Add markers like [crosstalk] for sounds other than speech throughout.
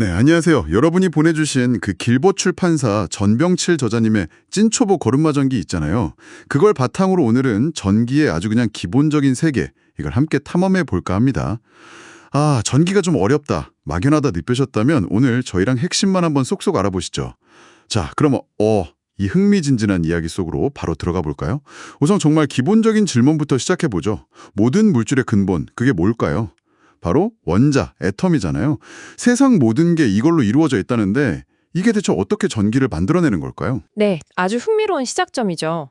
네, 안녕하세요. 여러분이 보내주신 그 길보 출판사 전병칠 저자님의 찐초보 걸음마 전기 있잖아요. 그걸 바탕으로 오늘은 전기의 아주 그냥 기본적인 세계, 이걸 함께 탐험해 볼까 합니다. 아, 전기가 좀 어렵다, 막연하다 느껴졌다면 오늘 저희랑 핵심만 한번 쏙쏙 알아보시죠. 자, 그럼 어, 이 흥미진진한 이야기 속으로 바로 들어가 볼까요? 우선 정말 기본적인 질문부터 시작해 보죠. 모든 물질의 근본, 그게 뭘까요? 바로 원자, 애텀이잖아요. 세상 모든 게 이걸로 이루어져 있다는데 이게 대체 어떻게 전기를 만들어내는 걸까요? 네, 아주 흥미로운 시작점이죠.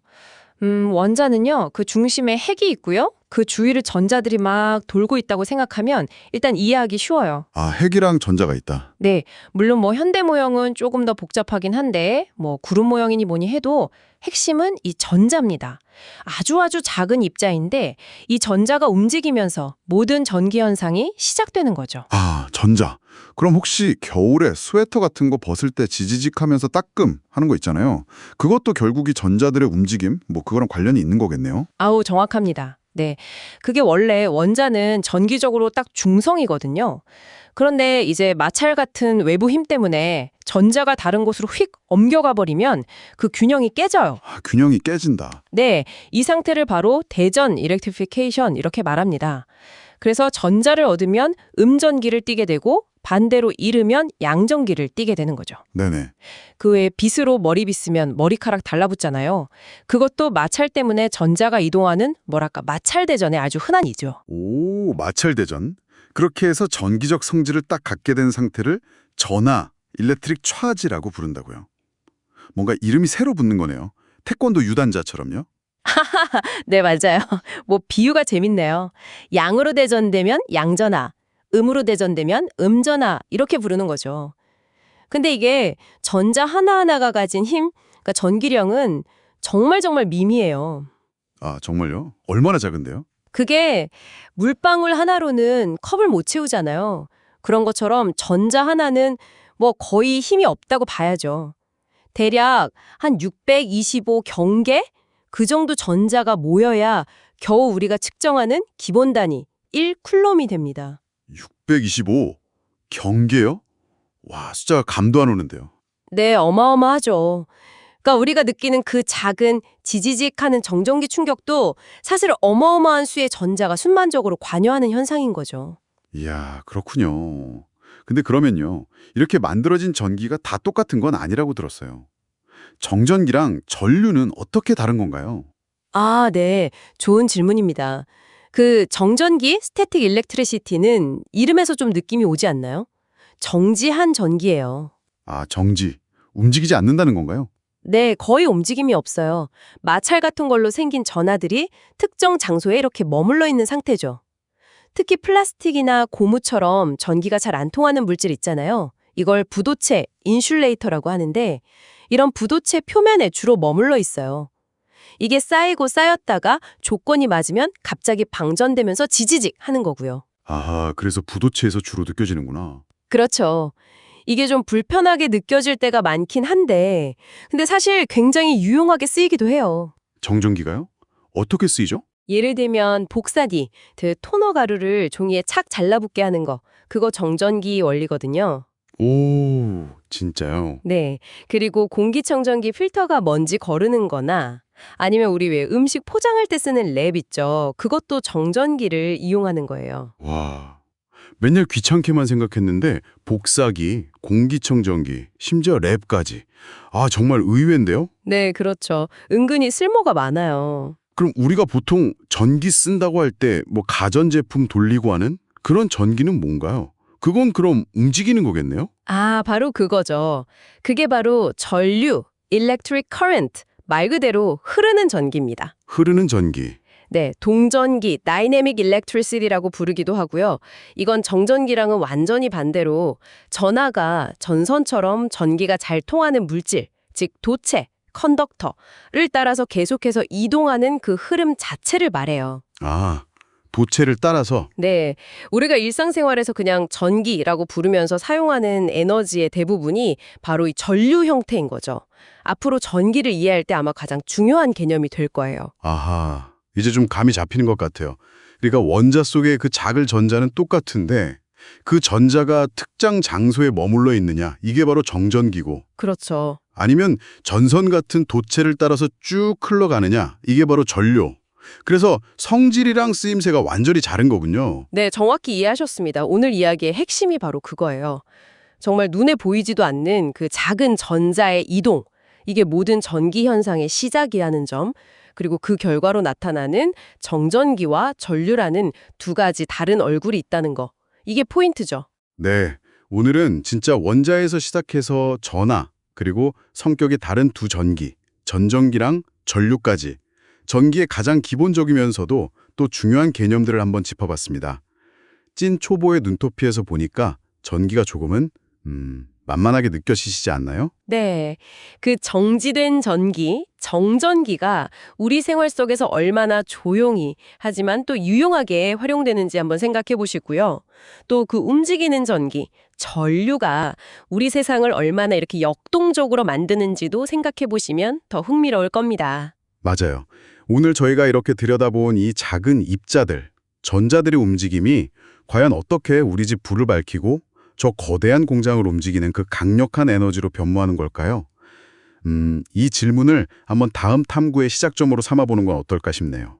음, 원자는요, 그 중심에 핵이 있고요. 그 주위를 전자들이 막 돌고 있다고 생각하면 일단 이해하기 쉬워요. 아, 핵이랑 전자가 있다. 네, 물론 뭐 현대 모형은 조금 더 복잡하긴 한데 뭐 구름 모형이니 뭐니 해도 핵심은 이 전자입니다. 아주 아주 작은 입자인데 이 전자가 움직이면서 모든 전기 현상이 시작되는 거죠. 아, 전자. 그럼 혹시 겨울에 스웨터 같은 거 벗을 때 지지직하면서 따끔 하는 거 있잖아요. 그것도 결국 이 전자들의 움직임, 뭐 그거랑 관련이 있는 거겠네요. 아우 정확합니다. 네. 그게 원래 원자는 전기적으로 딱 중성이거든요. 그런데 이제 마찰 같은 외부 힘 때문에 전자가 다른 곳으로 휙 옮겨가 버리면 그 균형이 깨져요. 아, 균형이 깨진다. 네. 이 상태를 바로 대전 이렉트리피케이션 이렇게 말합니다. 그래서 전자를 얻으면 음전기를 띠게 되고 반대로 잃으면 양전기를 띠게 되는 거죠. 네네. 그 외에 빗으로 머리 빗으면 머리카락 달라붙잖아요. 그것도 마찰 때문에 전자가 이동하는 뭐랄까 마찰대전의 아주 흔한 이죠. 오, 마찰대전. 그렇게 해서 전기적 성질을 딱 갖게 된 상태를 전하, 일렉트릭 차지라고 부른다고요. 뭔가 이름이 새로 붙는 거네요. 태권도 유단자처럼요. [laughs] 네, 맞아요. 뭐 비유가 재밌네요. 양으로 대전되면 양전하, 음으로 대전되면 음전하 이렇게 부르는 거죠. 근데 이게 전자 하나하나가 가진 힘, 그러니까 전기량은 정말 정말 미미해요. 아, 정말요? 얼마나 작은데요? 그게 물방울 하나로는 컵을 못 채우잖아요. 그런 것처럼 전자 하나는 뭐 거의 힘이 없다고 봐야죠. 대략 한 625 경계? 그 정도 전자가 모여야 겨우 우리가 측정하는 기본 단위 1쿨롬이 됩니다. 625. 경계요? 와, 숫자가 감도 안 오는데요. 네, 어마어마하죠. 그러니까 우리가 느끼는 그 작은 지지직하는 정전기 충격도 사실 어마어마한 수의 전자가 순간적으로 관여하는 현상인 거죠. 이야, 그렇군요. 근데 그러면요. 이렇게 만들어진 전기가 다 똑같은 건 아니라고 들었어요. 정전기랑 전류는 어떻게 다른 건가요? 아, 네. 좋은 질문입니다. 그 정전기, 스태틱 일렉트리시티는 이름에서 좀 느낌이 오지 않나요? 정지한 전기예요. 아, 정지. 움직이지 않는다는 건가요? 네, 거의 움직임이 없어요. 마찰 같은 걸로 생긴 전하들이 특정 장소에 이렇게 머물러 있는 상태죠. 특히 플라스틱이나 고무처럼 전기가 잘 안 통하는 물질 있잖아요. 이걸 부도체, 인슐레이터라고 하는데 이런 부도체 표면에 주로 머물러 있어요. 이게 쌓이고 쌓였다가 조건이 맞으면 갑자기 방전되면서 지지직 하는 거고요. 아하, 그래서 부도체에서 주로 느껴지는구나. 그렇죠. 이게 좀 불편하게 느껴질 때가 많긴 한데 근데 사실 굉장히 유용하게 쓰이기도 해요. 정전기가요? 어떻게 쓰이죠? 예를 들면 복사기, 그 토너 가루를 종이에 착 잘라붙게 하는 거. 그거 정전기 원리거든요. 오, 진짜요? 네. 그리고 공기청정기 필터가 먼지 거르는 거나 아니면 우리 왜 음식 포장할 때 쓰는 랩 있죠. 그것도 정전기를 이용하는 거예요. 와, 맨날 귀찮게만 생각했는데 복사기, 공기청정기, 심지어 랩까지. 아, 정말 의외인데요? 네, 그렇죠. 은근히 쓸모가 많아요. 그럼 우리가 보통 전기 쓴다고 할 때 뭐 가전제품 돌리고 하는 그런 전기는 뭔가요? 그건 그럼 움직이는 거겠네요? 아, 바로 그거죠. 그게 바로 전류, electric current, 말 그대로 흐르는 전기입니다. 흐르는 전기. 네, 동전기, dynamic electricity라고 부르기도 하고요. 이건 정전기랑은 완전히 반대로 전하가 전선처럼 전기가 잘 통하는 물질, 즉 도체, 컨덕터를 따라서 계속해서 이동하는 그 흐름 자체를 말해요. 아, 도체를 따라서 네, 우리가 일상생활에서 그냥 전기라고 부르면서 사용하는 에너지의 대부분이 바로 이 전류 형태인 거죠. 앞으로 전기를 이해할 때 아마 가장 중요한 개념이 될 거예요. 아하, 이제 좀 감이 잡히는 것 같아요. 그러니까 원자 속의 그 작을 전자는 똑같은데 그 전자가 특정 장소에 머물러 있느냐, 이게 바로 정전기고, 그렇죠. 아니면 전선 같은 도체를 따라서 쭉 흘러가느냐, 이게 바로 전류. 그래서 성질이랑 쓰임새가 완전히 다른 거군요. 네, 정확히 이해하셨습니다. 오늘 이야기의 핵심이 바로 그거예요. 정말 눈에 보이지도 않는 그 작은 전자의 이동. 이게 모든 전기 현상의 시작이라는 점. 그리고 그 결과로 나타나는 정전기와 전류라는 두 가지 다른 얼굴이 있다는 거. 이게 포인트죠. 네, 오늘은 진짜 원자에서 시작해서 전하, 그리고 성격이 다른 두 전기, 전전기랑 전류까지 전기의 가장 기본적이면서도 또 중요한 개념들을 한번 짚어봤습니다. 찐 초보의 눈높이에서 보니까 전기가 조금은 음, 만만하게 느껴지시지 않나요? 네. 그 정지된 전기, 정전기가 우리 생활 속에서 얼마나 조용히 하지만 또 유용하게 활용되는지 한번 생각해 보시고요. 또 그 움직이는 전기, 전류가 우리 세상을 얼마나 이렇게 역동적으로 만드는지도 생각해 보시면 더 흥미로울 겁니다. 맞아요. 오늘 저희가 이렇게 들여다본 이 작은 입자들, 전자들의 움직임이 과연 어떻게 우리 집 불을 밝히고 저 거대한 공장을 움직이는 그 강력한 에너지로 변모하는 걸까요? 음, 이 질문을 한번 다음 탐구의 시작점으로 삼아보는 건 어떨까 싶네요.